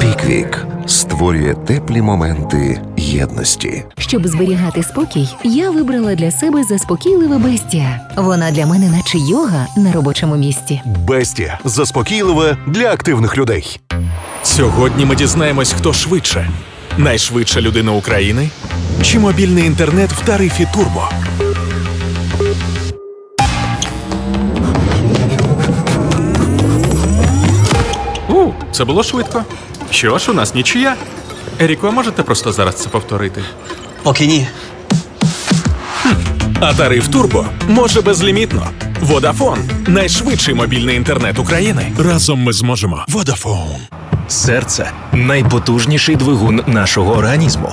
Піквік створює теплі моменти єдності. Щоб зберігати спокій, я вибрала для себе заспокійливе бестія. Вона для мене, наче йога на робочому місці. Бестія заспокійливе для активних людей. Сьогодні ми дізнаємось, хто швидше. Найшвидша людина України чи мобільний інтернет в тарифі Турбо. Це було швидко. Що ж, у нас нічия. Еріко, можете просто зараз це повторити? Поки ні. А тариф Турбо може безлімітно. Водафон найшвидший мобільний інтернет України. Разом ми зможемо. Водафон. Серце найпотужніший двигун нашого організму.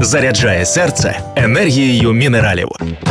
заряджає серце енергією мінералів.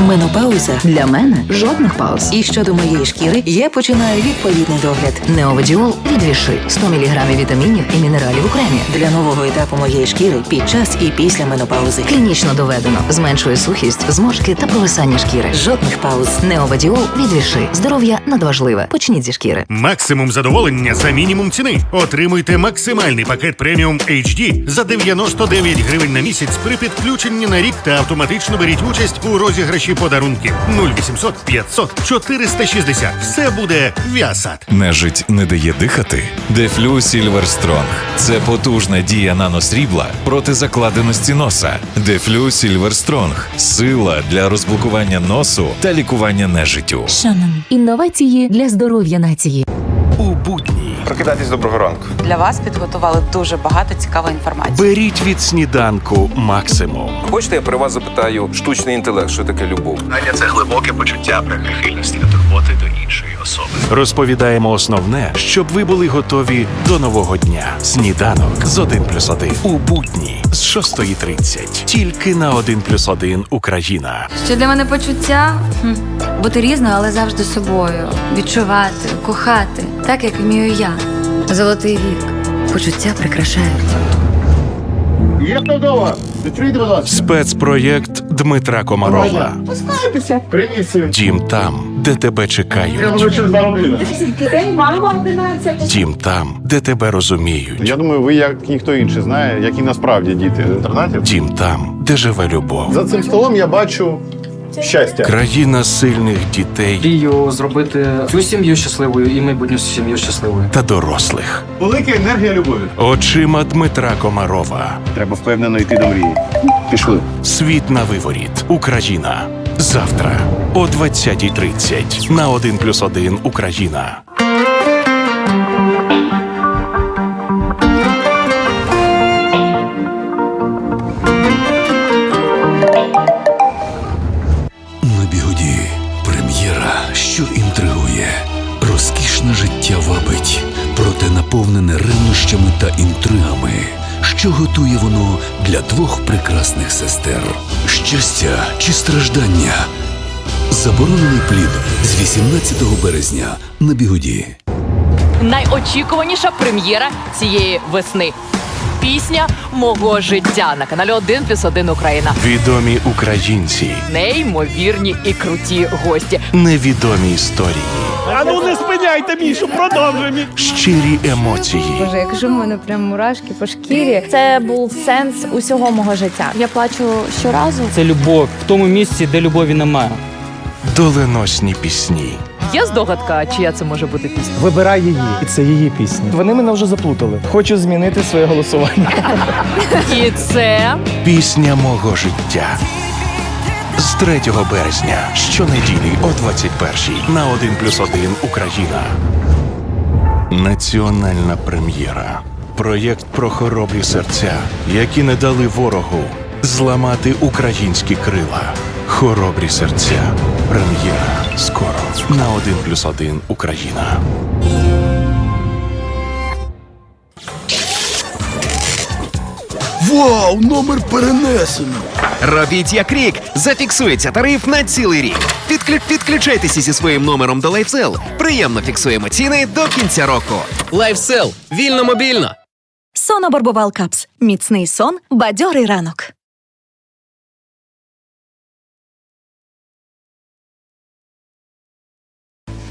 Менопауза для мене жодних пауз. І щодо моєї шкіри я починаю відповідний догляд. Неовидіол від віши 100 мг вітамінів і мінералів у кремі. Для нового етапу моєї шкіри під час і після менопаузи. Клінічно доведено, зменшує сухість, зморшки та провисання шкіри. Жодних пауз. Неовидіол від віши. Здоров'я надважливе. Почніть зі шкіри. Максимум задоволення за мінімум ціни. Отримуйте максимальний пакет преміум HD за 99 гривень на місяць при підключенні на рік та автоматично беріть участь у розіграші подарунків 0800 500 460. Все буде Віасад. Нежить не дає дихати. Дефлю Сільвер Стронг це потужна дія наносрібла проти закладеності носа. Дефлю Сільвер Стронг сила для розблокування носу та лікування нежиттю. Інновації для здоров'я нації. Прокидайтесь доброго ранку. Для вас підготували дуже багато цікавої інформації. беріть від сніданку максимум. Хочете, я при вас запитаю штучний інтелект, що таке любов? Це глибоке почуття прихильності та турботи до іншої особи. Розповідаємо основне, щоб ви були готові до нового дня. Сніданок з 1 плюс 1 у будні з 6.30. Тільки на 1 плюс 1 Україна. Що для мене почуття? Хм. Бути різною, але завжди собою. Відчувати, кохати, так як вмію я. Золотий вік. Почуття прикрашають. Є хто вдома? Відкрийте, будь ласка. Спецпроєкт Дмитра Комарова. Познайтеся. Привіт. Дім там, де тебе чекають. Дім там, де тебе розуміють. Я думаю, ви як ніхто інший знає, які насправді діти в інтернаті. Дім там, де живе любов. За цим столом я бачу щастя. Країна сильних дітей Мрію зробити цю сім'ю щасливою і майбутню сім'ю щасливою. та дорослих. Велика енергія любові. Очима Дмитра Комарова. Треба впевнено йти до мрії. Пішли. Світ на виворіт. Україна. Завтра о 20.30 на 1 плюс 1 Україна. Що готує воно для двох прекрасних сестер? Щастя чи страждання? Заборонений плід з 18 березня на бігуді. Найочікуваніша прем'єра цієї весни. Пісня мого життя на каналі 1 плюс 1 Україна. Відомі українці, Неймовірні і круті гості. невідомі історії, А ну не спиняйте Мішу, продовжуй. щирі емоції, Боже, я кажу, в мене прям мурашки по шкірі. Це був сенс усього мого життя. Я плачу щоразу. Це любов в тому місці, де любові немає. доленосні пісні. Є здогадка, чия це може бути пісня? Вибирай її, і це її пісня. Вони мене вже заплутали. Хочу змінити своє голосування. І це Пісня мого життя. З 3 березня щонеділі о 21 на 1 плюс 1 Україна. Національна прем'єра. Проєкт про хоробрі серця, які не дали ворогу зламати українські крила. Хоробрі серця. Прем'єра. Скоро на 1 плюс 1 Україна. Вау, номер перенесено. Робіть як рік. Зафіксується тариф на цілий рік. Підклі... Підключайтеся зі своїм номером до LifeSell. Приємно фіксуємо ціни до кінця року. Лайфсел. Вільно мобільно. Сонобарбувал капс. Міцний сон, бадьорий ранок.